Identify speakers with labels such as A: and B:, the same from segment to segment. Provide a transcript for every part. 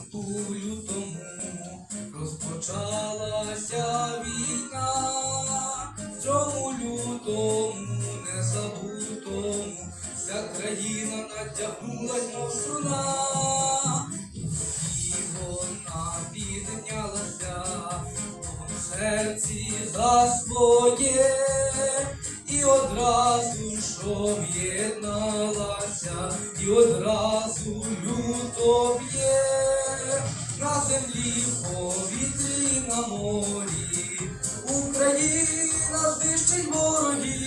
A: жартую тому, розпочалася війна, цьому лютому, незабутому, вся країна натягнулась мов струна, і вона піднялася в серці за своє, і одразу ж і одразу люто б'є землі, повітрі, на морі. Україна знищить ворогів,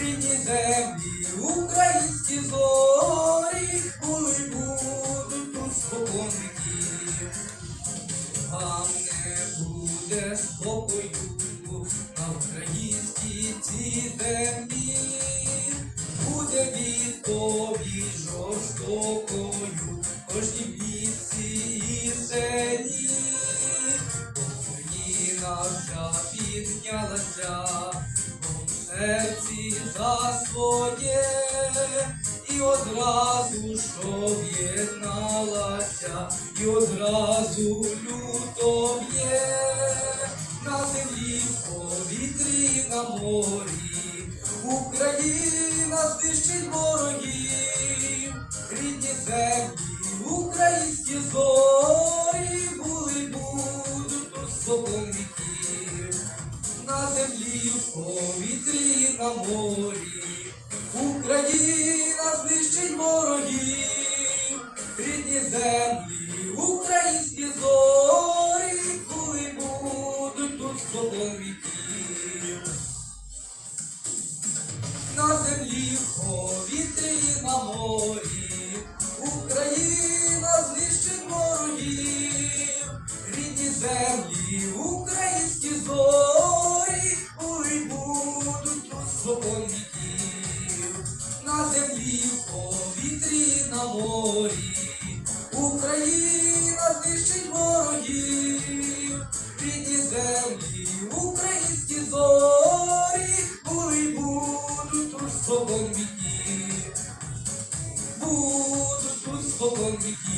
A: рідні землі, українські зорі, були будуть тут віків. Вам не буде спокою на українській цій землі, буде відповідь жорстокою кожній бо в серці за своє, і одразу ж об'єдналася, і одразу люто б'є на землі, в повітрі, на морі. Україна знищить ворогів, рідні землі, українські зорі були будуть віків. На землі, в повітрі, на морі. Україна знищить ворогів, рідні землі, українські зорі, коли будуть тут віків. На землі, в повітрі, на морі, морі, Україна знищить ворогів, рідні землі, українські зорі, були будуть тут з віки, будуть тут з віки.